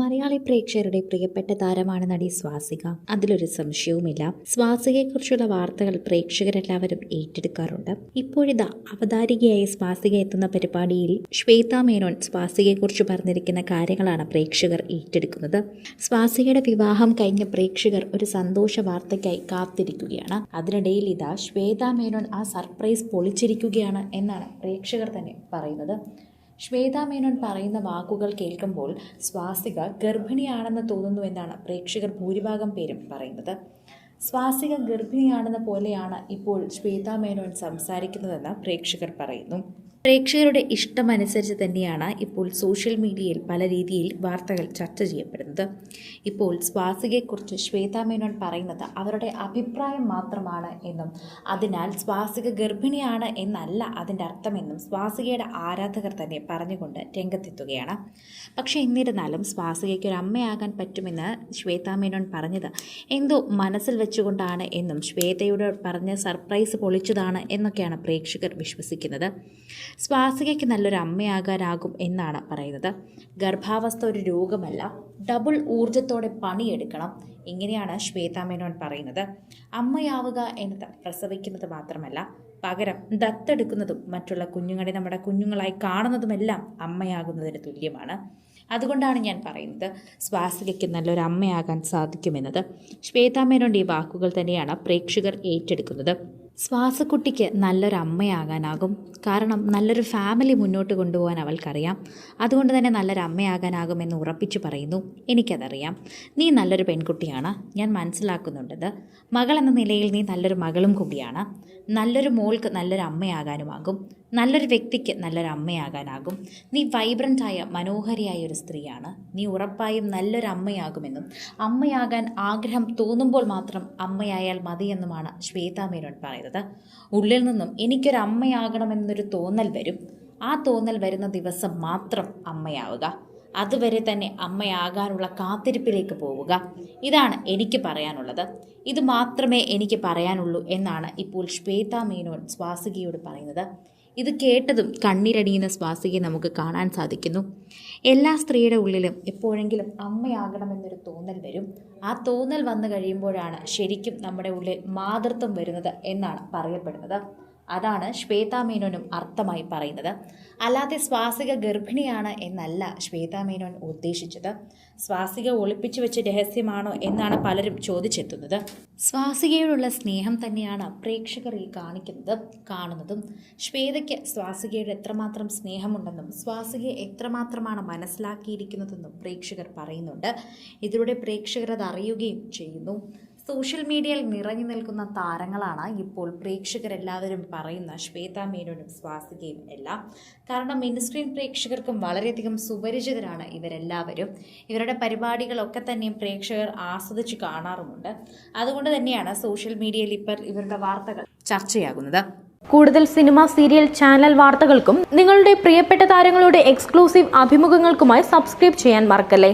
മലയാളി പ്രേക്ഷകരുടെ പ്രിയപ്പെട്ട താരമാണ് നടി സ്വാസിക. അതിലൊരു സംശയവുമില്ല. സ്വാസികയെക്കുറിച്ചുള്ള വാർത്തകൾ പ്രേക്ഷകരെല്ലാവരും ഏറ്റെടുക്കാറുണ്ട്. ഇപ്പോഴിതാ അവതാരികയായി സ്വാസിക എത്തുന്ന പരിപാടിയിൽ ശ്വേത മേനോൻ സ്വാസികയെക്കുറിച്ച് പറഞ്ഞിരിക്കുന്ന കാര്യങ്ങളാണ് പ്രേക്ഷകർ ഏറ്റെടുക്കുന്നത്. സ്വാസികയുടെ വിവാഹം കഴിഞ്ഞ പ്രേക്ഷകർ ഒരു സന്തോഷ വാർത്തയ്ക്കായി കാത്തിരിക്കുകയാണ്. അതിനിടയിൽ ഇതാ ശ്വേത മേനോൻ ആ സർപ്രൈസ് പൊളിച്ചിരിക്കുകയാണ് എന്നാണ് പ്രേക്ഷകർ തന്നെ പറയുന്നത്. ശ്വേത മേനോൻ പറയുന്ന വാക്കുകൾ കേൾക്കുമ്പോൾ സ്വാസിക ഗർഭിണിയാണെന്ന് തോന്നുന്നു എന്നാണ് പ്രേക്ഷകർ ഭൂരിഭാഗം പേരും പറയുന്നത്. സ്വാസിക ഗർഭിണിയാണെന്ന പോലെയാണ് ഇപ്പോൾ ശ്വേതാ മേനോൻ സംസാരിക്കുന്നതെന്ന് പ്രേക്ഷകർ പറയുന്നു. പ്രേക്ഷകരുടെ ഇഷ്ടമനുസരിച്ച് തന്നെയാണ് ഇപ്പോൾ സോഷ്യൽ മീഡിയയിൽ പല രീതിയിൽ വാർത്തകൾ ചർച്ച ചെയ്യപ്പെടുന്നത്. ഇപ്പോൾ സ്വാസികയെക്കുറിച്ച് ശ്വേതാ മേനോൻ പറയുന്നത് അവരുടെ അഭിപ്രായം മാത്രമാണ് എന്നും അതിനാൽ സ്വാസിക ഗർഭിണിയാണ് എന്നല്ല അതിന്റെ അർത്ഥമെന്നും സ്വാസികയുടെ ആരാധകർ തന്നെ പറഞ്ഞുകൊണ്ട് രംഗത്തെത്തുകയാണ്. പക്ഷേ എന്നിരുന്നാലും സ്വാസികയ്ക്ക് ഒരു അമ്മയാകാൻ പറ്റുമെന്ന് ശ്വേതാ മേനോൻ പറഞ്ഞത് എന്തോ മനസ്സിൽ വെച്ചുകൊണ്ടാണ് എന്നും ശ്വേതയോട് പറഞ്ഞ് സർപ്രൈസ് പൊളിച്ചതാണ് എന്നൊക്കെയാണ് പ്രേക്ഷകർ വിശ്വസിക്കുന്നത്. സ്വാസികയ്ക്ക് നല്ലൊരു അമ്മയാകാനാകും എന്നാണ് പറയുന്നത്. ഗർഭാവസ്ഥ ഒരു രോഗമല്ല. ഡബിൾ ഊർജത്തോടെ പണിയെടുക്കണം. ഇങ്ങനെയാണ് ശ്വേതാ മേനോൻ പറയുന്നത്. അമ്മയാവുക എന്നത് പ്രസവിക്കുന്നത് മാത്രമല്ല പകരം ദത്തെടുക്കുന്നതും മറ്റുള്ള കുഞ്ഞുങ്ങളെ നമ്മുടെ കുഞ്ഞുങ്ങളായി കാണുന്നതുമെല്ലാം അമ്മയാകുന്നതിന് തുല്യമാണ്. അതുകൊണ്ടാണ് ഞാൻ പറയുന്നത് സ്വാസികയ്ക്ക് നല്ലൊരു അമ്മയാകാൻ സാധിക്കുമെന്നത്. ശ്വേതാ മേനോന്റെ ഈ വാക്കുകൾ തന്നെയാണ് പ്രേക്ഷകർ ഏറ്റെടുക്കുന്നത്. ശ്വാസക്കുട്ടിക്ക് നല്ലൊരു അമ്മയാകാനാകും കാരണം നല്ലൊരു ഫാമിലി മുന്നോട്ട് കൊണ്ടുപോകാൻ അവൾക്കറിയാം. അതുകൊണ്ട് തന്നെ നല്ലൊരു അമ്മയാകാനാകുമെന്ന് ഉറപ്പിച്ചു പറയുന്നു. എനിക്കതറിയാം. നീ നല്ലൊരു പെൺകുട്ടിയാണ്. ഞാൻ മനസ്സിലാക്കുന്നുണ്ടത്. മകൾ എന്ന നിലയിൽ നീ നല്ലൊരു മകളും കൂടിയാണ്. നല്ലൊരു മോൾക്ക് നല്ലൊരു അമ്മയാകാനുമാകും നല്ലൊരു വ്യക്തിക്ക് നല്ലൊരു അമ്മയാകാനാകും. നീ വൈബ്രന്റായ മനോഹരിയായ ഒരു സ്ത്രീയാണ്. നീ ഉറപ്പായും നല്ലൊരു അമ്മയാകുമെന്നും അമ്മയാകാൻ ആഗ്രഹം തോന്നുമ്പോൾ മാത്രം അമ്മയായാൽ മതിയെന്നുമാണ് ശ്വേതാ മേനോൻ പറയുന്നത്. ഉള്ളിൽ നിന്നും എനിക്കൊരു അമ്മയാകണമെന്നൊരു തോന്നൽ വരും. ആ തോന്നൽ വരുന്ന ദിവസം മാത്രം അമ്മയാവുക. അതുവരെ തന്നെ അമ്മയാകാനുള്ള കാത്തിരിപ്പിലേക്ക് പോവുക. ഇതാണ് എനിക്ക് പറയാനുള്ളത്. ഇത് മാത്രമേ എനിക്ക് പറയാനുള്ളൂ എന്നാണ് ഇപ്പോൾ ശ്വേത മേനോൻ സ്വാസികയോട് പറയുന്നത്. ഇത് കേട്ടതും കണ്ണീരടിയുന്ന സ്വാസികയെ നമുക്ക് കാണാൻ സാധിക്കുന്നു. എല്ലാ സ്ത്രീയുടെ ഉള്ളിലും എപ്പോഴെങ്കിലും അമ്മയാകണമെന്നൊരു തോന്നൽ വരും. ആ തോന്നൽ വന്നു കഴിയുമ്പോഴാണ് ശരിക്കും നമ്മുടെ ഉള്ളിൽ മാതൃത്വം വരുന്നത് എന്നാണ് പറയപ്പെടുന്നത്. അതാണ് ശ്വേതാമേനോനും അർത്ഥമായി പറയുന്നത്. അല്ലാതെ സ്വാസിക ഗർഭിണിയാണ് എന്നല്ല ശ്വേതാമേനോൻ ഉദ്ദേശിച്ചത്. സ്വാസിക ഒളിപ്പിച്ചു വെച്ച രഹസ്യമാണോ എന്നാണ് പലരും ചോദിച്ചെത്തുന്നത്. സ്വാസികയോടുള്ള സ്നേഹം തന്നെയാണ് പ്രേക്ഷകർ ഈ കാണിക്കുന്നത് കാണുന്നതും. ശ്വേതയ്ക്ക് സ്വാസികയുടെ എത്രമാത്രം സ്നേഹമുണ്ടെന്നും സ്വാസികയെ എത്രമാത്രമാണ് മനസ്സിലാക്കിയിരിക്കുന്നതെന്നും പ്രേക്ഷകർ പറയുന്നുണ്ട്. ഇതിലൂടെ പ്രേക്ഷകർ അത് അറിയുകയും ചെയ്യുന്നു. സോഷ്യൽ മീഡിയയിൽ നിറഞ്ഞു നിൽക്കുന്ന താരങ്ങളാണ് ഇപ്പോൾ പ്രേക്ഷകരെല്ലാവരും പറയുന്ന ശ്വേത മേനോനും സ്വാസികയും എല്ലാം. കാരണം മിനിസ്ക്രീൻ പ്രേക്ഷകർക്കും വളരെയധികം സുപരിചിതരാണ് ഇവരെല്ലാവരും. ഇവരുടെ പരിപാടികളൊക്കെ തന്നെയും പ്രേക്ഷകർ ആസ്വദിച്ച് കാണാറുമുണ്ട്. അതുകൊണ്ട് തന്നെയാണ് സോഷ്യൽ മീഡിയയിൽ ഇപ്പോൾ ഇവരുടെ വാർത്തകൾ ചർച്ചയാകുന്നത്. കൂടുതൽ സിനിമ സീരിയൽ ചാനൽ വാർത്തകൾക്കും നിങ്ങളുടെ പ്രിയപ്പെട്ട താരങ്ങളുടെ എക്സ്ക്ലൂസീവ് അഭിമുഖങ്ങൾക്കുമായി സബ്സ്ക്രൈബ് ചെയ്യാൻ മറക്കല്ലേ?